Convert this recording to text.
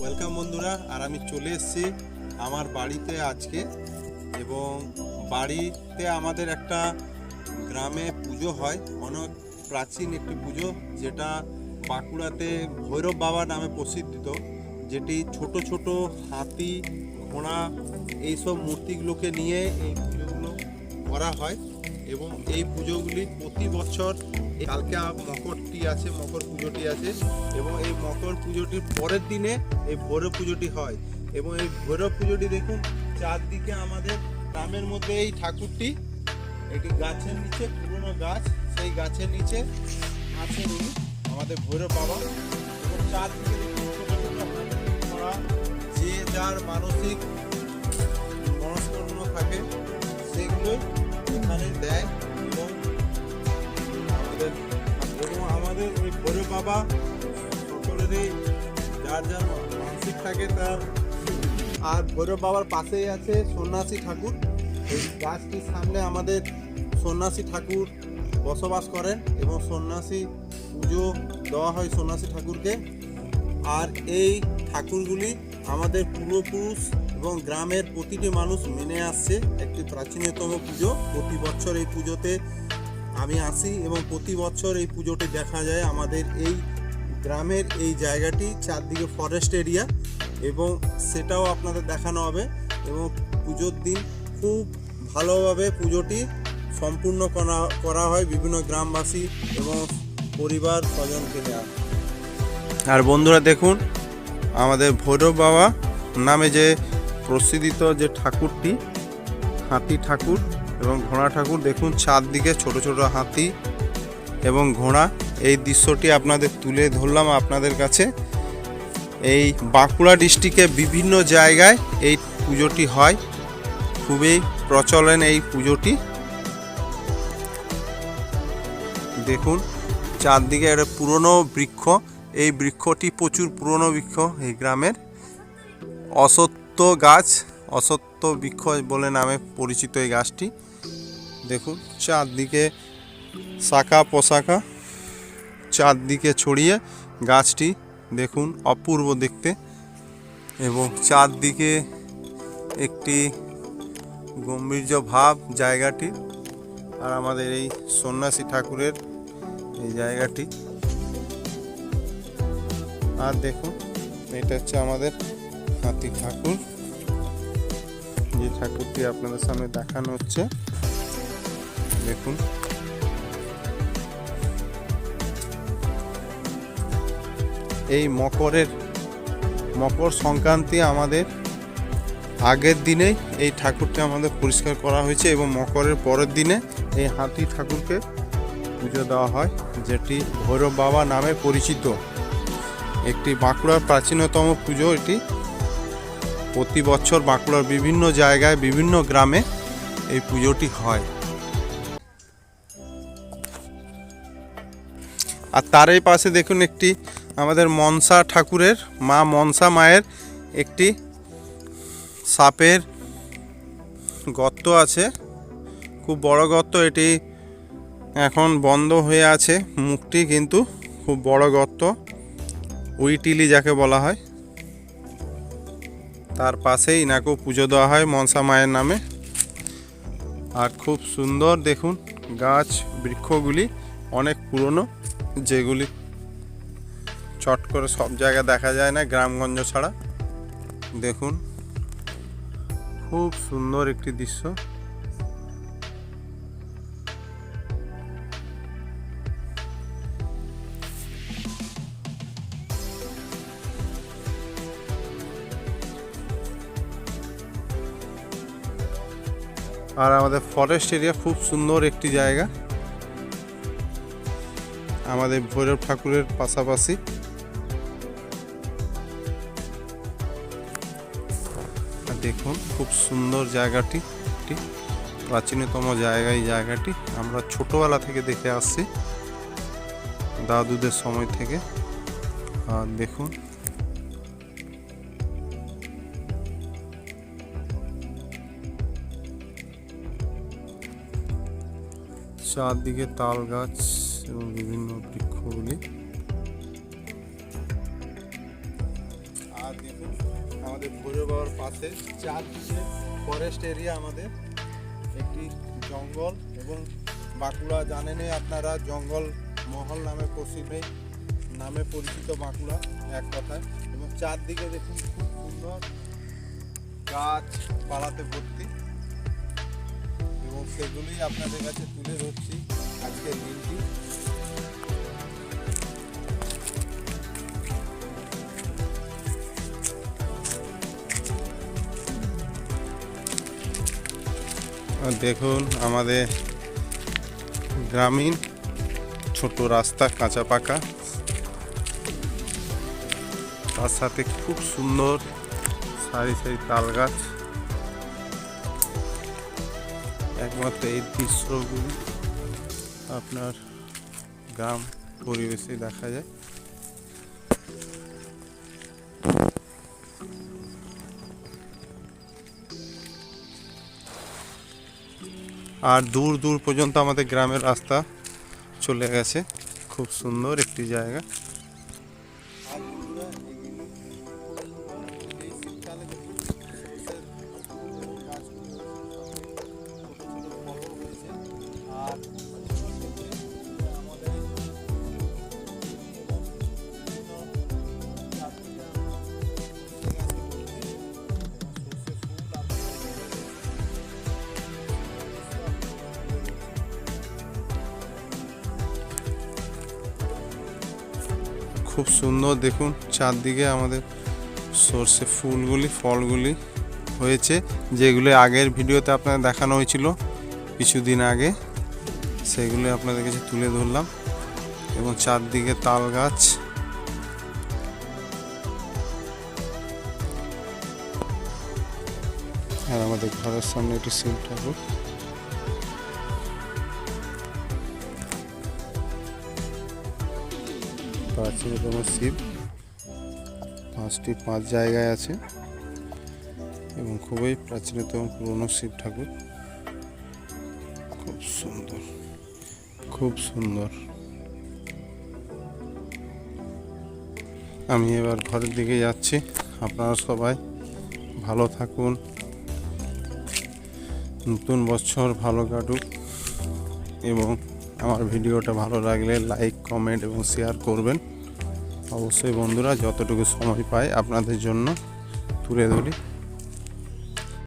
Welcome বন্ধুরা, আর আমি চলে এসেছি আমার বাড়িতে আজকে। এবং বাড়িতে আমাদের একটা গ্রামে পুজো হয়, অনেক প্রাচীন একটি পুজো, যেটা বাঁকুড়াতে ভৈরব বাবা নামে প্রসিদ্ধিত, যেটি ছোট ছোট হাতি, ঘোড়া, এইসব মূর্তিগুলোকে নিয়ে এই পুজোগুলো করা হয়। এবং এই পুজোগুলি প্রতি বছর কালকে মকরটি আছে, মকর পুজোটি আছে এবং এই মকর পুজোটির পরের দিনে এই ভৈরব পুজোটি হয় এবং এই ভৈরব পুজোটি দেখুন, চারদিকে আমাদের গ্রামের মধ্যে এই ঠাকুরটি, একটি গাছের নিচে, পুরনো গাছ, সেই গাছের নিচে উনি আমাদের ভৈরব বাবা এবং চারদিকে যে যার মানসিক মনস্কামনা থাকে সেগুলোই এখানে দেয় এবং আমাদের আমাদের ওই ভৈরব বাবা সকলেরই যার যার মানসিক থাকে তার। আর ভৈরব বাবার পাশেই আছে সন্ন্যাসী ঠাকুর। এই গাছটির সামনে আমাদের সন্ন্যাসী ঠাকুর বসবাস করেন এবং সন্ন্যাসী পুজো দেওয়া হয় সন্ন্যাসী ঠাকুরকে। আর এই ঠাকুরগুলি আমাদের পূর্বপুরুষ এবং গ্রামের প্রতিটি মানুষ মেনে আসছে একটি প্রাচীনতম পুজো। প্রতি বছর এই পুজোতে আমি আসি এবং প্রতি বছর এই পুজোটি দেখা যায় আমাদের এই গ্রামের এই জায়গাটি, চারদিকে ফরেস্ট এরিয়া এবং সেটাও আপনাদের দেখানো হবে এবং পুজোর দিন খুব ভালোভাবে পুজোটি সম্পূর্ণ করা করা হয় বিভিন্ন গ্রামবাসী এবং পরিবার স্বজনকে নেওয়া আর বন্ধুরা দেখুন আমাদের ভৈরব বাবা নামে যে প্রসিদ্ধিত যে ঠাকুরটি, হাতি ঠাকুর এবং ঘোড়া ঠাকুর, দেখুন চারদিকে ছোট ছোট হাতি এবং ঘোড়া। এই দৃশ্যটি আপনাদের তুলে ধরলাম আপনাদের কাছে। এই বাঁকুড়া ডিস্ট্রিক্টে বিভিন্ন জায়গায় এই পুজোটি হয়। খুবই প্রচলন এই পুজোটি। দেখুন, চারদিকে একটা পুরনো বৃক্ষ। এই বৃক্ষটি প্রচুর পুরনো বৃক্ষ এই গ্রামের। অসত্য গাছ, অসত্য বৃক্ষ বলে নামে পরিচিত এই গাছটি। দেখুন, চারদিকে শাখা পোশাখা চারদিকে ছড়িয়ে গাছটি দেখুন অপূর্ব দেখতে এবং চারদিকে একটি গম্ভীর্য ভাব জায়গাটি। আর আমাদের এই সন্ন্যাসী ঠাকুরের এই জায়গাটি। আর দেখুন, এটা হচ্ছে আমাদের হাতি ঠাকুর। যে ঠাকুরটি আপনাদের সামনে দেখানো হচ্ছে, দেখুন। এই মকরের, মকর সংক্রান্তি আমাদের আগের দিনে এই ঠাকুরটি আমাদের পরিষ্কার করা হয়েছে এবং মকরের পরের দিনে এই হাতি ঠাকুরকে পুজো দেওয়া হয়, যেটি ভৈরব বাবা নামে পরিচিত। একটি বাঁকুড়ার প্রাচীনতম পুজো। এটি প্রতি বছর বাঁকুড়ার বিভিন্ন জায়গায়, বিভিন্ন গ্রামে এই পুজোটি হয়। আর তার এই পাশে দেখুন একটি আমাদের মনসা ঠাকুরের, মা মনসা মায়ের একটি সাপের গর্ত আছে। খুব বড় গর্ত, এটি এখন বন্ধ হয়ে আছে। মুখটি কিন্তু খুব বড় গর্ত। উইটিলি যাকে বলা হয়। তার পাশেই ইনাকেও পুজো দেওয়া হয় মনসা মায়ের নামে। আর খুব সুন্দর দেখুন গাছ, বৃক্ষগুলি অনেক পুরনো, যেগুলি চট করে সব জায়গায় দেখা যায় না গ্রামগঞ্জ ছাড়া। দেখুন, খুব সুন্দর একটি দৃশ্য। আর আমাদের ফরেস্ট এরিয়া খুব সুন্দর একটি জায়গা। আমাদের ভৈরব ঠাকুরের পাশাপাশি। দেখুন, খুব সুন্দর জায়গাটি, একটি প্রাচীনতম জায়গা এই জায়গাটি। আমরা ছোটোবেলা থেকে দেখে আসছি, দাদুদের সময় থেকে। আর দেখুন চারদিকে তাল গাছ এবং বিভিন্ন বৃক্ষগুলি। আর দেখুন, আমাদের ভৈরব বাবার পাশে চারদিকে ফরেস্ট এরিয়া আমাদের। একটি জঙ্গল এবং বাঁকুড়া জানেনই আপনারা, জঙ্গল মহল নামে প্রসিদ্ধ, নামে পরিচিত বাঁকুড়া এক কথায়। এবং চারদিকে দেখুন, খুব সুন্দর গাছ পালাতে ভর্তি। এবং সেগুলি আপনাদের কাছে তুলে ধরছি আজকের দিনটি। দেখুন, আমাদের গ্রামীণ ছোট রাস্তা কাঁচা পাকা। তার সাথে খুব সুন্দর সারি সারি তাল গাছ। একমাত্র এই দৃশ্যগুলি আপনার গ্রাম পরিবেশে দেখা যায়। আর দূর দূর পর্যন্ত আমাদের গ্রামের রাস্তা চলে গেছে। খুব সুন্দর একটি জায়গা। খুব সুন্দর দেখুন, চারদিকে আমাদের সর্ষে ফুলগুলি, ফলগুলি হয়েছে, যেগুলি আগের ভিডিওতে আপনাদের দেখানো হয়েছিল কিছুদিন আগে। সেগুলি আপনাদের কাছে তুলে ধরলাম। এবং চারদিকে তাল গাছ। আর আমাদের ঘরের সামনে একটি শিব ঠাকুর। প্রাচীনতম শিব। পাঁচটি পাঁচ জায়গায় আছে। এবং খুবই প্রাচীনতম পুরনো শিব ঠাকুর। খুব সুন্দর। খুব সুন্দর। আমি এবার ঘরের দিকে যাচ্ছি। আপনারা সবাই ভালো থাকুন। নতুন বছর ভালো কাটুক এবং আমার ভিডিওটা ভালো লাগলে লাইক, কমেন্ট এবং শেয়ার করবেন। অবশ্যই বন্ধুরা, যতটুকু সময় পাই আপনাদের জন্য তুলে ধরি।